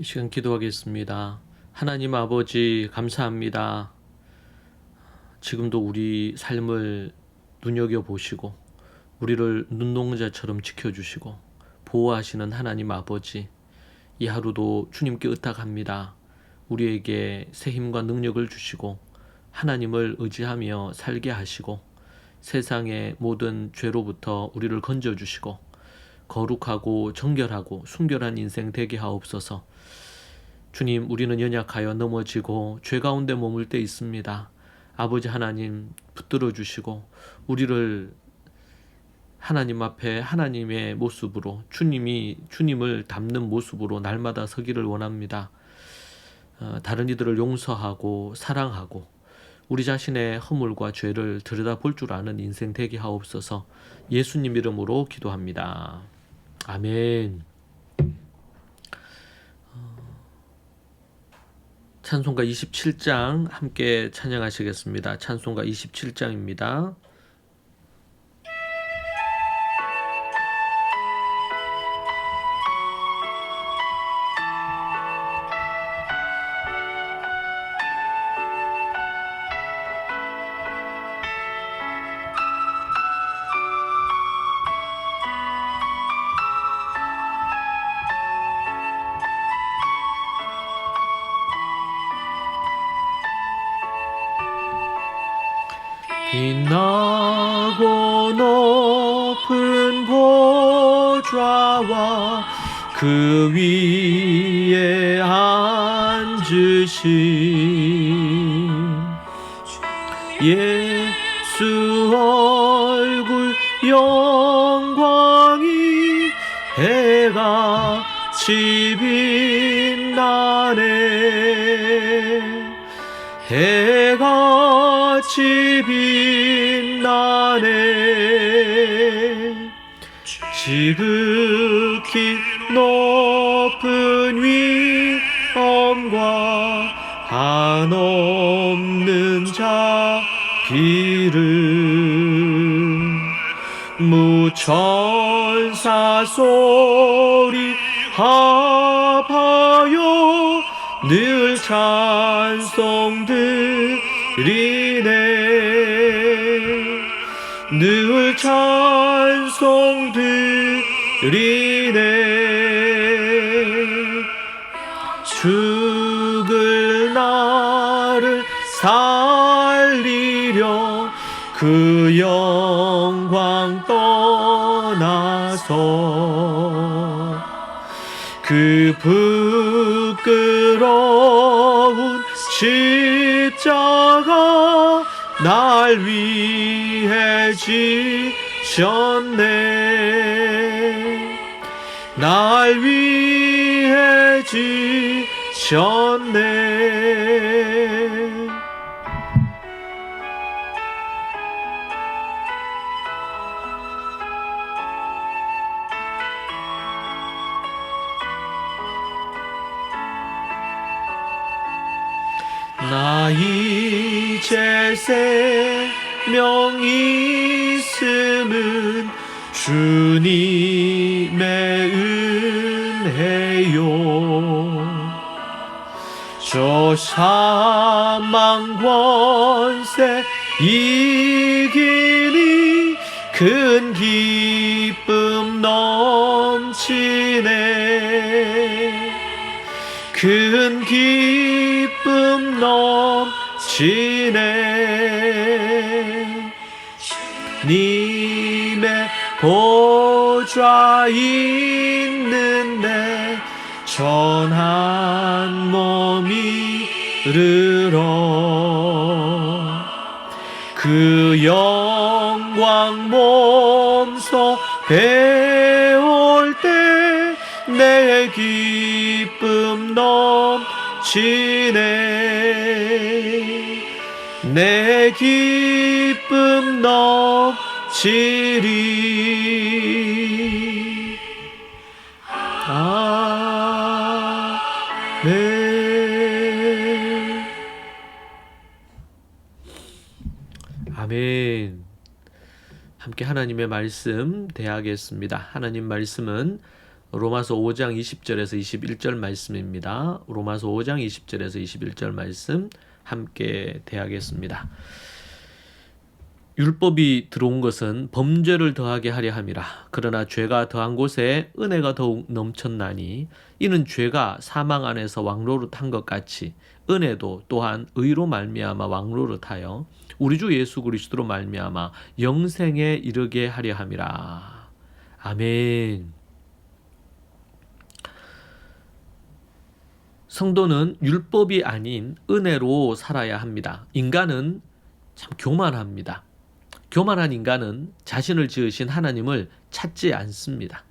이 시간 기도하겠습니다. 하나님 아버지 감사합니다. 지금도 우리 삶을 눈여겨 보시고 우리를 눈동자처럼 지켜주시고 보호하시는 하나님 아버지 이 하루도 주님께 의탁합니다. 우리에게 새 힘과 능력을 주시고 하나님을 의지하며 살게 하시고 세상의 모든 죄로부터 우리를 건져 주시고 거룩하고 정결하고 순결한 인생 되게 하옵소서. 주님, 우리는 연약하여 넘어지고 죄 가운데 머물 때 있습니다. 아버지 하나님 붙들어 주시고 우리를 하나님 앞에 하나님의 모습으로 주님이 주님을 닮는 모습으로 날마다 서기를 원합니다. 어, 다른 이들을 용서하고 사랑하고 우리 자신의 허물과 죄를 들여다볼 줄 아는 인생 되게 하옵소서. 예수님 이름으로 기도합니다. 아멘. 어, 찬송가 27장 함께 찬양하시겠습니다. 찬송가 27장입니다. 빛나고 높은 보좌와 그 위에 앉으신 예수 얼굴 영광이 해같이 빛나네 해 같이 빛나네. 지극히 높은 위엄과 한없는 자비를 무천사 소리 합하여 늘 찬송 드 찬송 드리네. 죽을 나를 살리려 그 영광 떠나서 그 부끄러운 십자가 날 위해 지셨네. 날 위해 지셨네 생명 있음은 주님의 은혜요. 저 사망 권세 이기니 큰 기쁨 넘치네. 큰 기쁨 넘치네 보좌 있는데 전한 몸이 이르러 그 영광 몸소 배울 때 내 기쁨 넘치네. 내 기쁨 넘 치리 아멘 아멘 함께 하나님의 말씀 대하겠습니다. 하나님 말씀은 로마서 5장 20절에서 21절 말씀입니다. 로마서 5장 20절에서 21절 말씀 함께 대하겠습니다. 율법이 들어온 것은 범죄를 더하게 하려 함이라. 그러나 죄가 더한 곳에 은혜가 더욱 넘쳤나니 이는 죄가 사망 안에서 왕노릇한 것 같이 은혜도 또한 의로 말미암아 왕노릇하여 우리 주 예수 그리스도로 말미암아 영생에 이르게 하려 함이라. 아멘. 성도는 율법이 아닌 은혜로 살아야 합니다. 인간은 참 교만합니다. 교만한 인간은 자신을 지으신 하나님을 찾지 않습니다.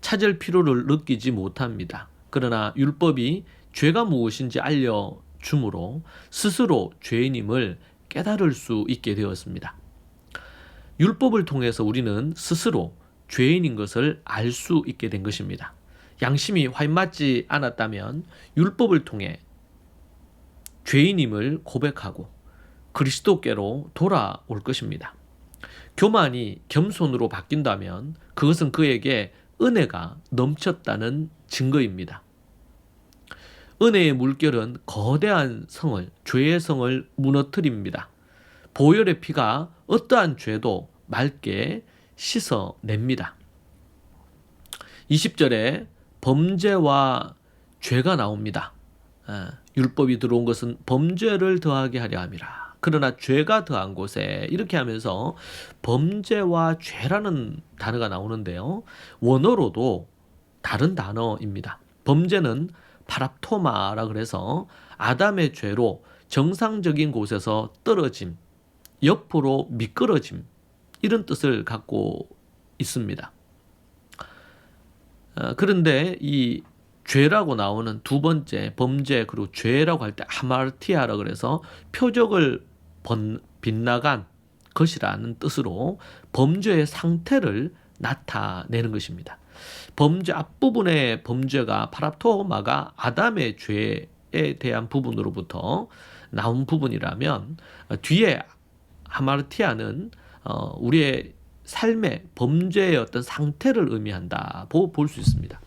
찾을 필요를 느끼지 못합니다. 그러나 율법이 죄가 무엇인지 알려주므로 스스로 죄인임을 깨달을 수 있게 되었습니다. 율법을 통해서 우리는 스스로 죄인인 것을 알 수 있게 된 것입니다. 양심이 활맞지 않았다면 율법을 통해 죄인임을 고백하고 그리스도께로 돌아올 것입니다. 교만이 겸손으로 바뀐다면 그것은 그에게 은혜가 넘쳤다는 증거입니다. 은혜의 물결은 거대한 성을, 죄의 성을 무너뜨립니다. 보혈의 피가 어떠한 죄도 맑게 씻어냅니다. 20절에 범죄와 죄가 나옵니다. 아, 율법이 들어온 것은 범죄를 더하게 하려 함이라. 그러나 죄가 더한 곳에 이렇게 하면서 범죄와 죄라는 단어가 나오는데요. 원어로도 다른 단어입니다. 범죄는 파랍토마라 그래서 아담의 죄로 정상적인 곳에서 떨어짐, 옆으로 미끄러짐 이런 뜻을 갖고 있습니다. 어, 그런데 이 죄라고 나오는 두 번째 범죄 그리고 죄라고 할 때 하마르티아라 그래서 표적을 번, 빗나간 것이라는 뜻으로 범죄의 상태를 나타내는 것입니다. 범죄 앞부분의 범죄가 파랍토마가 아담의 죄에 대한 부분으로부터 나온 부분이라면 뒤에 하마르티아는 어, 우리의 삶의 범죄의 어떤 상태를 의미한다 볼수 있습니다.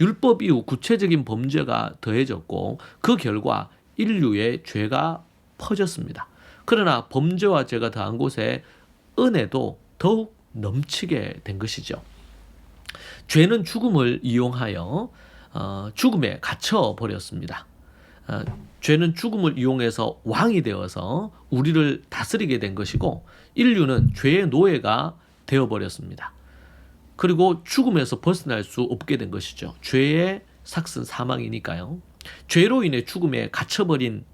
율법 이후 구체적인 범죄가 더해졌고 그 결과 인류의 죄가 퍼졌습니다. 그러나 범죄와 죄가 더한 곳에 은혜도 더욱 넘치게 된 것이죠. 죄는 죽음을 이용하여 어, 죽음에 갇혀 버렸습니다. 어, 죄는 죽음을 이용해서 왕이 되어서 우리를 다스리게 된 것이고 인류는 죄의 노예가 되어 버렸습니다. 그리고 죽음에서 벗어날 수 없게 된 것이죠. 죄의 삭슨 사망이니까요. 죄로 인해 죽음에 갇혀버린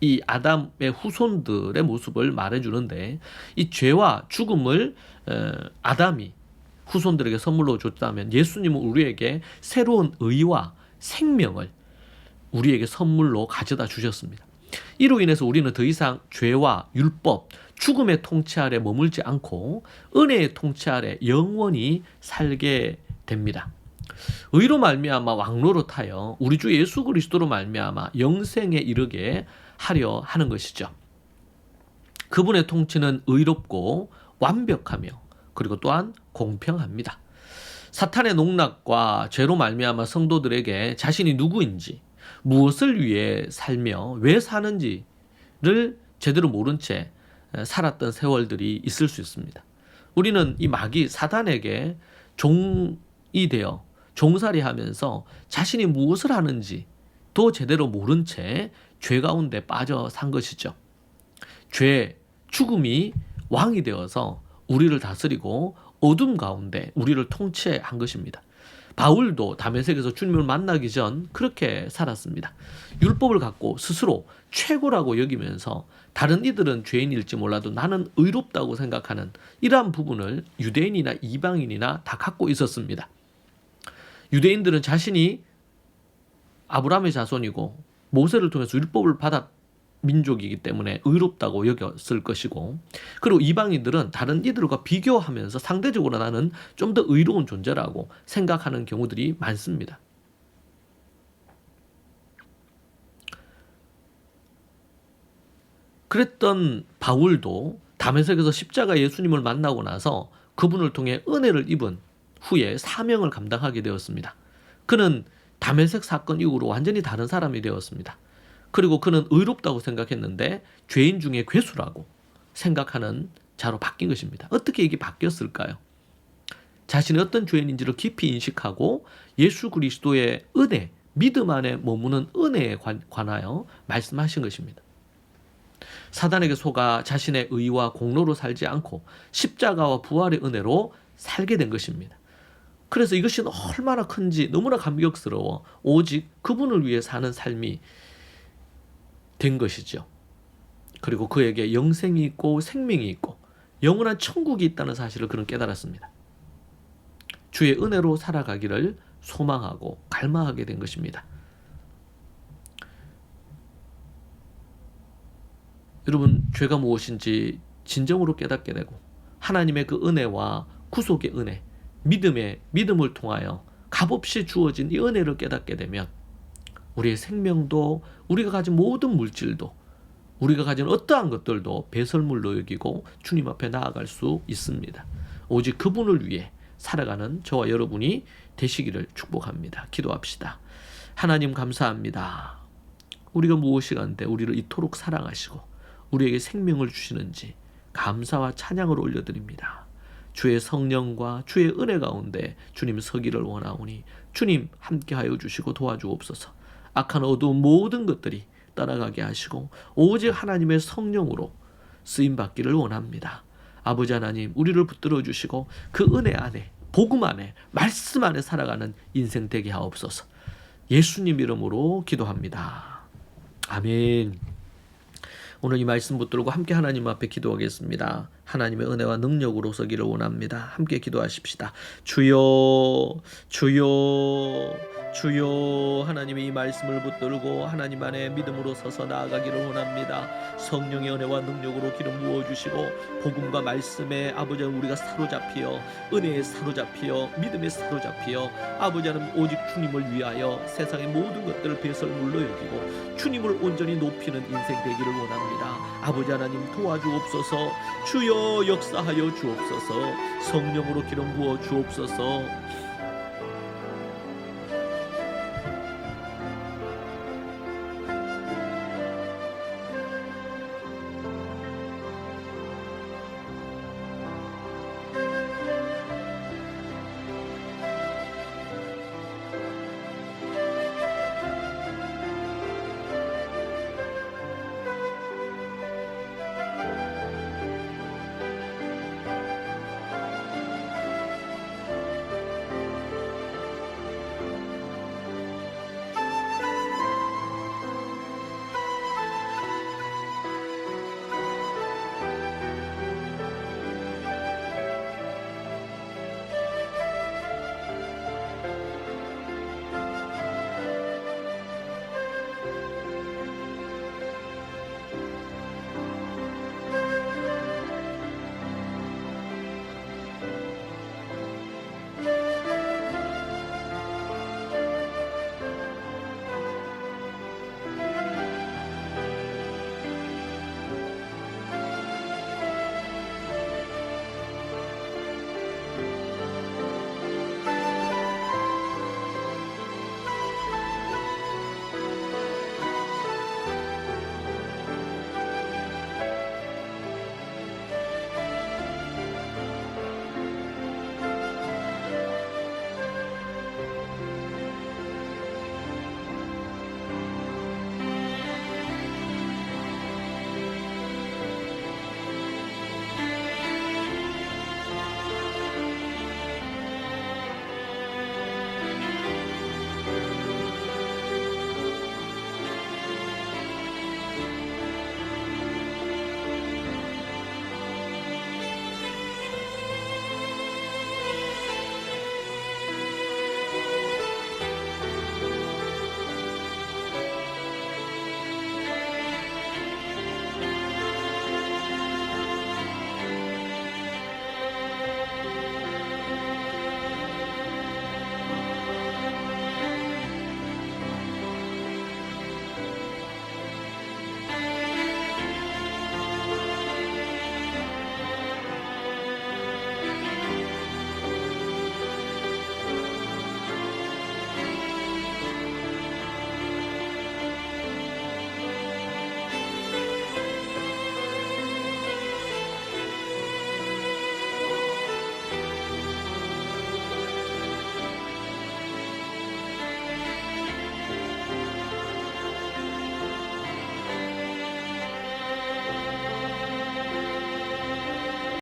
이 아담의 후손들의 모습을 말해주는데 이 죄와 죽음을 아담이 후손들에게 선물로 줬다면 예수님은 우리에게 새로운 의와 생명을 우리에게 선물로 가져다 주셨습니다. 이로 인해서 우리는 더 이상 죄와 율법, 죽음의 통치 아래 머물지 않고 은혜의 통치 아래 영원히 살게 됩니다. 의로 말미암아 왕로로 타여 우리 주 예수 그리스도로 말미암아 영생에 이르게 하려 하는 것이죠. 그분의 통치는 의롭고 완벽하며 그리고 또한 공평합니다. 사탄의 농락과 죄로 말미암아 성도들에게 자신이 누구인지 무엇을 위해 살며 왜 사는지를 제대로 모른 채 살았던 세월들이 있을 수 있습니다. 우리는 이 마귀 사단에게 종이 되어 종살이 하면서 자신이 무엇을 하는지 또 제대로 모른 채 죄 가운데 빠져 산 것이죠. 죄, 죽음이 왕이 되어서 우리를 다스리고 어둠 가운데 우리를 통치한 것입니다. 바울도 다메섹에서 주님을 만나기 전 그렇게 살았습니다. 율법을 갖고 스스로 최고라고 여기면서 다른 이들은 죄인일지 몰라도 나는 의롭다고 생각하는 이러한 부분을 유대인이나 이방인이나 다 갖고 있었습니다. 유대인들은 자신이 아브라함의 자손이고 모세를 통해서 율법을 받았 민족이기 때문에 의롭다고 여겼을 것이고 그리고 이방인들은 다른 이들과 비교하면서 상대적으로 나는 좀 더 의로운 존재라고 생각하는 경우들이 많습니다. 그랬던 바울도 담에색에서 십자가 예수님을 만나고 나서 그분을 통해 은혜를 입은 후에 사명을 감당하게 되었습니다. 그는 다메섹 사건 이후로 완전히 다른 사람이 되었습니다. 그리고 그는 의롭다고 생각했는데 죄인 중에 괴수라고 생각하는 자로 바뀐 것입니다. 어떻게 이게 바뀌었을까요? 자신이 어떤 죄인인지를 깊이 인식하고 예수 그리스도의 은혜, 믿음 안에 머무는 은혜에 관, 관하여 말씀하신 것입니다. 사단에게 속아 자신의 의와 공로로 살지 않고 십자가와 부활의 은혜로 살게 된 것입니다. 그래서 이것이 얼마나 큰지 너무나 감격스러워 오직 그분을 위해 사는 삶이 된 것이죠. 그리고 그에게 영생이 있고 생명이 있고 영원한 천국이 있다는 사실을 그는 깨달았습니다. 주의 은혜로 살아가기를 소망하고 갈망하게 된 것입니다. 여러분 죄가 무엇인지 진정으로 깨닫게 되고 하나님의 그 은혜와 구속의 은혜, 믿음의 믿음을 통하여 값없이 주어진 이 은혜를 깨닫게 되면 우리의 생명도 우리가 가진 모든 물질도 우리가 가진 어떠한 것들도 배설물로 여기고 주님 앞에 나아갈 수 있습니다. 오직 그분을 위해 살아가는 저와 여러분이 되시기를 축복합니다. 기도합시다. 하나님 감사합니다. 우리가 무엇이 간데 우리를 이토록 사랑하시고 우리에게 생명을 주시는지 감사와 찬양을 올려드립니다. 주의 성령과 주의 은혜 가운데 주님 서기를 원하오니 주님 함께하여 주시고 도와주옵소서. 악한 어두운 모든 것들이 떠나가게 하시고 오직 하나님의 성령으로 쓰임 받기를 원합니다. 아버지 하나님 우리를 붙들어 주시고 그 은혜 안에 복음 안에 말씀 안에 살아가는 인생 되게 하옵소서. 예수님 이름으로 기도합니다. 아멘. 오늘 이 말씀 붙들고 함께 하나님 앞에 기도하겠습니다. 하나님의 은혜와 능력으로 서기를 원합니다. 함께 기도하십시다. 주여, 주여, 주여, 하나님의 이 말씀을 붙들고 하나님 안에 믿음으로 서서 나아가기를 원합니다. 성령의 은혜와 능력으로 기름 부어 주시고 복음과 말씀에 아버지 우리가 사로잡히어 은혜에 사로잡히어 믿음에 사로잡히어 아버지 하나님 오직 주님을 위하여 세상의 모든 것들을 배설물로 여기고 주님을 온전히 높이는 인생 되기를 원합니다. 아버지 하나님 도와주옵소서 주여 역사하여 주옵소서 성령으로 기름 부어 주옵소서